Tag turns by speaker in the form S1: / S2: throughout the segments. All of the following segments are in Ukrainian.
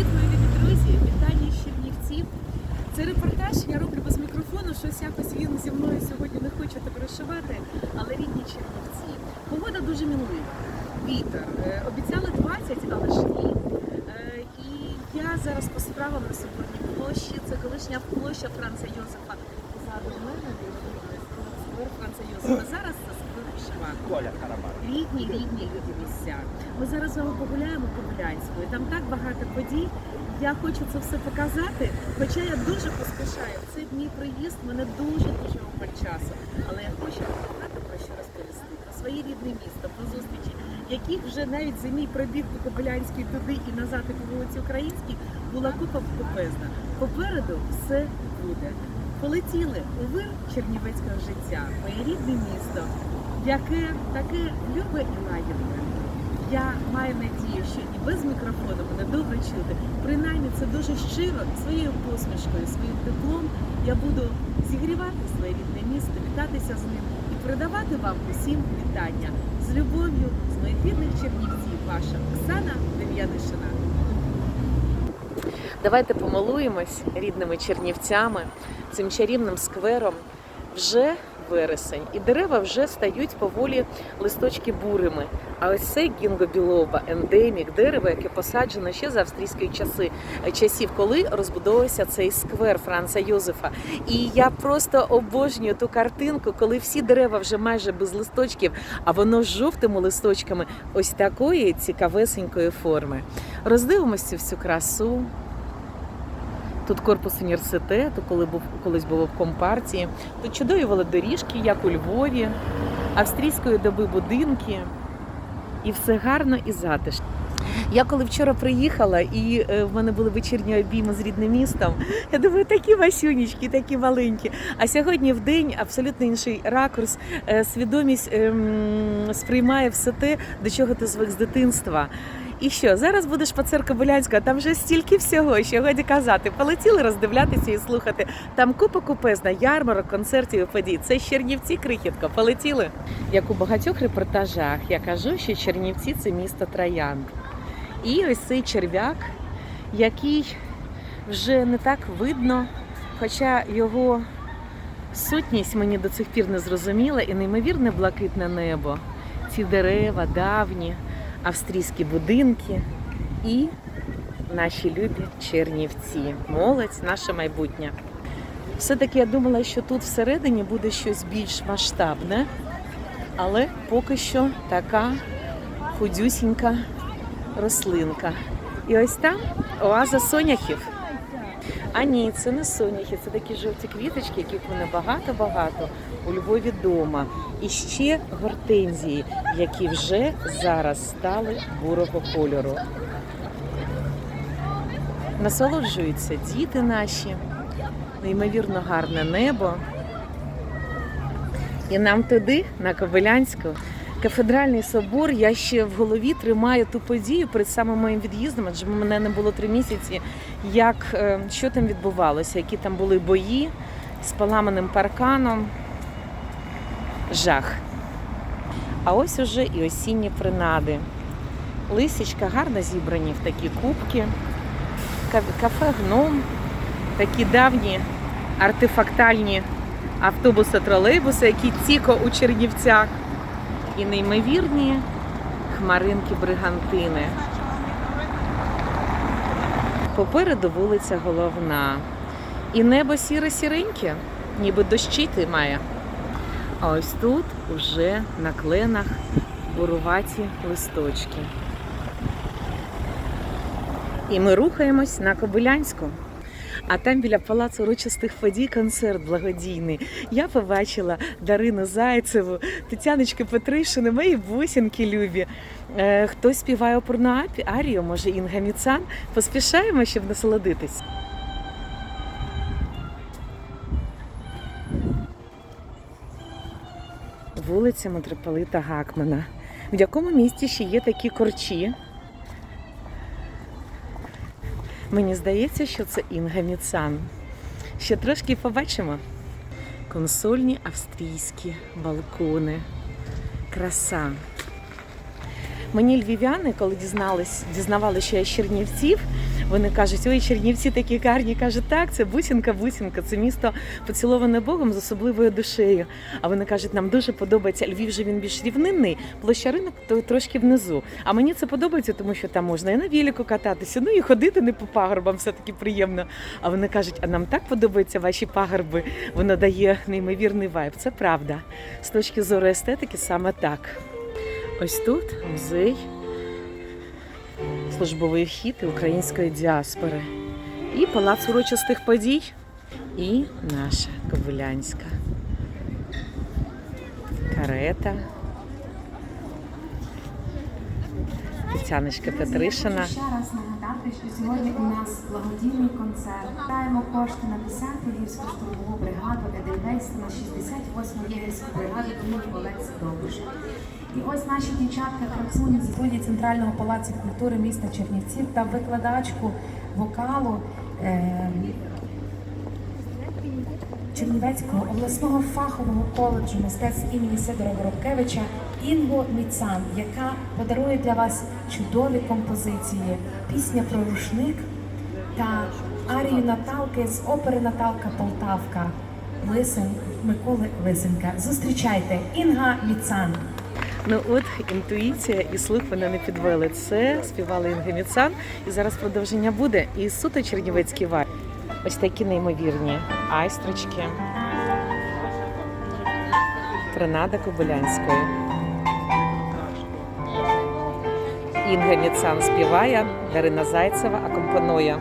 S1: Привіт, мої друзі! Вітання з Чернівців. Це репортаж я роблю без мікрофону. Щось якось він зі мною сьогодні не хоче товаришувати, але рідні Чернівці. Погода дуже мінлива. Вітер. Е, Обіцяли 20, але ж ні. Е, І я зараз по справам на Соборній площі. Це колишня площа Франца Йозефа. Позаду мене Франца Йозефа. Зараз це.
S2: Коля Карабан.
S1: Рідні, рідні люди місця. Ми зараз з вами погуляємо Кобилянською. Там так багато подій. Я хочу це все показати, хоча я дуже поспішаю. Цей мій приїзд мене дуже дуже обмаль часу. Але я хочу багато про що розповісти, про своє рідне місто, про зустрічі, яких вже навіть за мій пробіг по Кобилянській туди і назад і по вулиці Українській була купа купезна. Попереду все буде. Полетіли у вир чернівецького життя, моє рідне місто, яке таке любе і лагідне. Я маю надію, що і без мікрофону мене добре чути. Принаймні це дуже щиро, своєю посмішкою, своїм теплом я буду зігрівати своє рідне місто, вітатися з ним і передавати вам усім вітання з любов'ю, з моїх рідних чернівців. Ваша Оксана Дем'янишина. Давайте помилуємось рідними чернівцями, цим чарівним сквером. Вже вересень, і дерева вже стають поволі листочки бурими. А ось це гінгобілоба, ендемік, дерево, яке посаджено ще за австрійської часи, часів, коли розбудовувався цей сквер Франца Йозефа. І я просто обожнюю ту картинку, коли всі дерева вже майже без листочків, а воно з жовтими листочками ось такої цікавесенької форми. Роздивимося цю всю красу. Тут корпус університету, коли був колись було в компартії. Тут чудові велодоріжки, як у Львові, австрійської доби будинки. І все гарно і затишно. Я коли вчора приїхала, і е, в мене були вечірні обійми з рідним містом, я думаю, такі масюнічки, такі маленькі. А сьогодні в день абсолютно інший ракурс, е, свідомість ем, сприймає все те, до чого ти звик з дитинства. І що, зараз будеш по церкві Болянська, там вже стільки всього, що годі казати. Полетіли роздивлятися і слухати. Там купа купезна, ярмарок, концертів і подій. Це Чернівці крихітко. Полетіли. Як у багатьох репортажах, я кажу, що Чернівці це місто Троянд. І ось цей черв'як, який вже не так видно, хоча його сутність мені до цих пір не зрозуміла, і неймовірне блакитне небо. Ці дерева давні австрійські будинки і наші любі чернівці. Молодь, наше майбутнє. Все-таки я думала, що тут всередині буде щось більш масштабне, але поки що така худюсінька рослинка. І ось там оаза соняхів. А ні, це не соняхи, це такі жовті квіточки, яких вони багато-багато у Львові дома. І ще гортензії, які вже зараз стали бурого кольору. Насолоджуються діти наші, неймовірно гарне небо. І нам туди, на Кобилянську, кафедральний собор. Я ще в голові тримаю ту подію перед самим моїм від'їздом, адже мене не було три місяці. Як е, що там відбувалося, які там були бої з поламаним парканом. Жах. А ось уже і осінні принади. Лисічка гарно зібрані в такі кубки. Кафе гном, такі давні артефактальні автобуси, тролейбуси, які ціко у Чернівцях. І неймовірні хмаринки бригантини. Попереду вулиця головна. І небо сіре-сіреньке, ніби дощити має. А ось тут уже на кленах буруваті листочки. І ми рухаємось на Кобилянську. А там біля палацу урочистих подій концерт благодійний. Я побачила Дарину Зайцеву, Тетяночки Петришини, мої бусинки любі. Е, хтось співає оперну апі- арію, може Інга Міцан. Поспішаємо, щоб насолодитись. Вулиця митрополита Гакмана. В якому місті ще є такі корчі? Мені здається, що це Інга Міцан. Ще трошки побачимо. Консольні австрійські балкони. Краса. Мені львів'яни, коли дізнались, дізнавали, що я з Чернівців, вони кажуть, ой, Чернівці такі гарні. Кажуть, так, це бусінка, бусінка, це місто поціловане Богом з особливою душею. А вони кажуть, нам дуже подобається Львів, же він більш рівнинний, площа ринок то трошки внизу. А мені це подобається, тому що там можна і на віліку кататися, ну і ходити не по пагорбам, все таки приємно. А вони кажуть, а нам так подобаються ваші пагорби. Воно дає неймовірний вайб. Це правда. З точки зору естетики, саме так. Ось тут музей службовий вхід української діаспори. І палац урочистих подій, і наша Кобилянська. Карета. Тетяночка Петришина.
S2: Ще раз нагадати, що сьогодні у нас благодійний концерт. Даємо кошти на 10-ту гірську штурмову бригаду Едельвейс на 68-му єгерську бригаду імені Олекси Довбуша. І ось наші дівчатка красуні зі студії Центрального палацу культури міста Чернівців та викладачку вокалу е, Чернівецького обласного фахового коледжу мистецтв імені Сидора Воробкевича Інго Міцан, яка подарує для вас чудові композиції, пісня про рушник та арію Наталки з опери Наталка Полтавка Лисин Миколи Лисенка. Зустрічайте Інга Міцан.
S1: Ну от інтуїція і слух мене не підвели. Це співала Інга Міцан, і зараз продовження буде. І суто чернівецький вайб. Ось такі неймовірні айстрочки. Тринада Кобилянської. Інга Міцан співає, Дарина Зайцева акомпонує.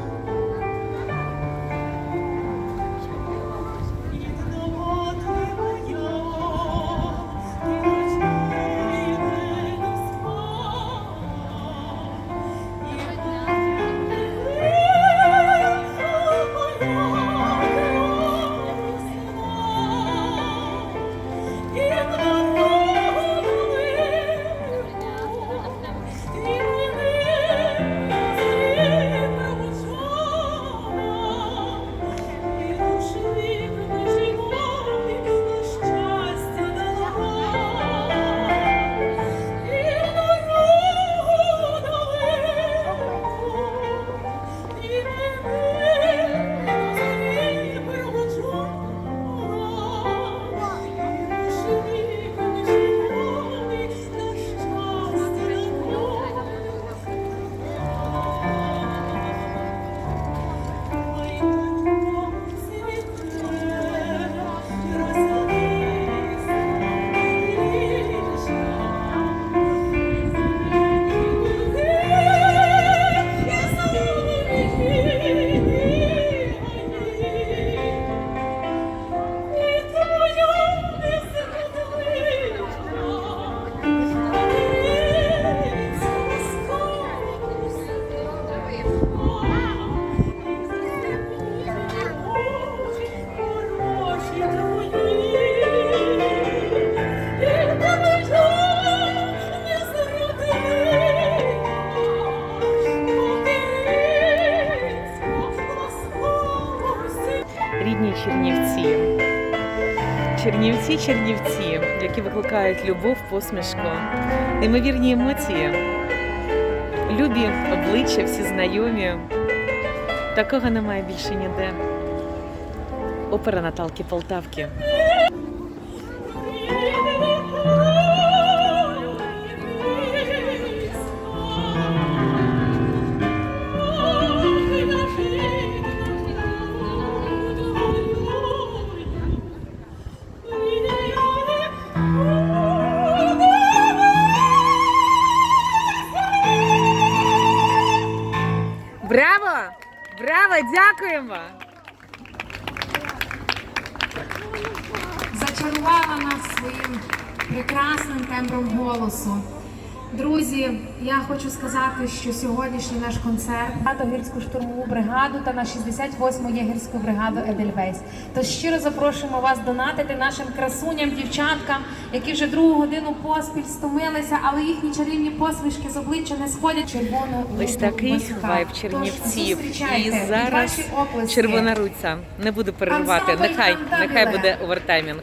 S1: Чернівці, Чернівці, які викликають любов, посмішку, неймовірні емоції, любі обличчя, всі знайомі. Такого немає більше ніде. Опера Наталки Полтавки. Браво! Дякуємо!
S2: зачарувала нас своїм прекрасним тембром голосу. Друзі, я хочу сказати, що сьогоднішній наш концерт гірську штурмову бригаду та на 68-му єгерську бригаду Едельвейс. Тож щиро запрошуємо вас донатити нашим красуням, дівчаткам, які вже другу годину поспіль стомилися, але їхні чарівні посмішки з обличчя не сходять червоно.
S1: Ось такий вайб Чернівців. І зараз червона руця. Не буду переривати. Нехай, нехай буде овертаймінг.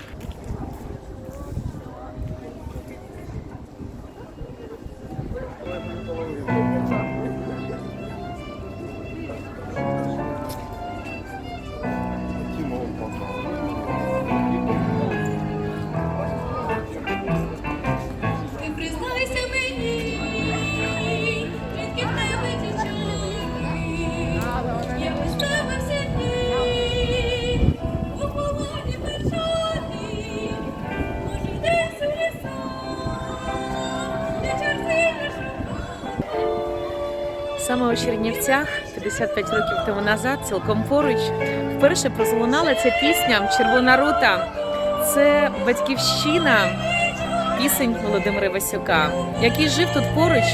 S1: Саме у Чернівцях 55 років тому назад, цілком поруч, вперше пролунала ця пісня Червона рута. Це батьківщина пісень Володимира Васюка, який жив тут поруч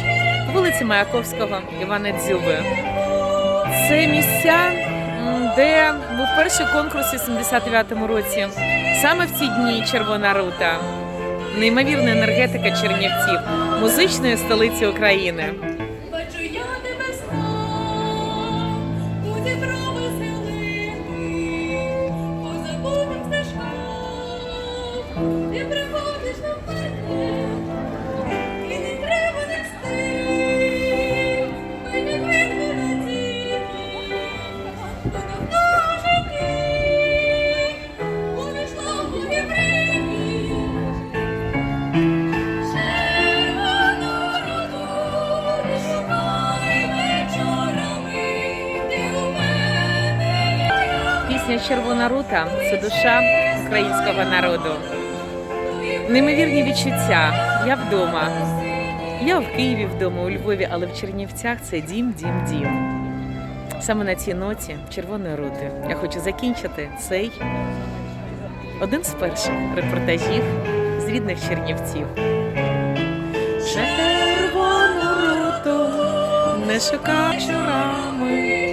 S1: по вулиці Маяковського Івана Дзюби. Це місця, де був перший конкурс у 79-му році. Саме в ці дні Червона рута. Неймовірна енергетика Чернівців, музичної столиці України. Рута це душа українського народу. Неймовірні відчуття. Я вдома. Я в Києві вдома, у Львові, але в Чернівцях це дім, дім, дім. Саме на цій ноті червоної рути я хочу закінчити цей один з перших репортажів з рідних Чернівців. Червону руту не шукай щорами.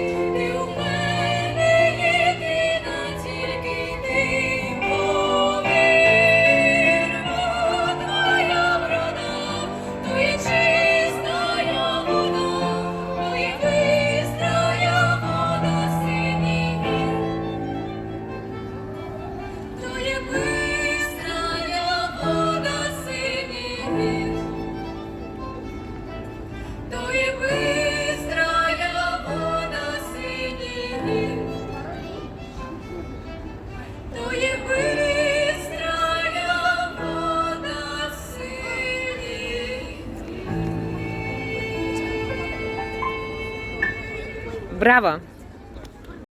S1: Браво!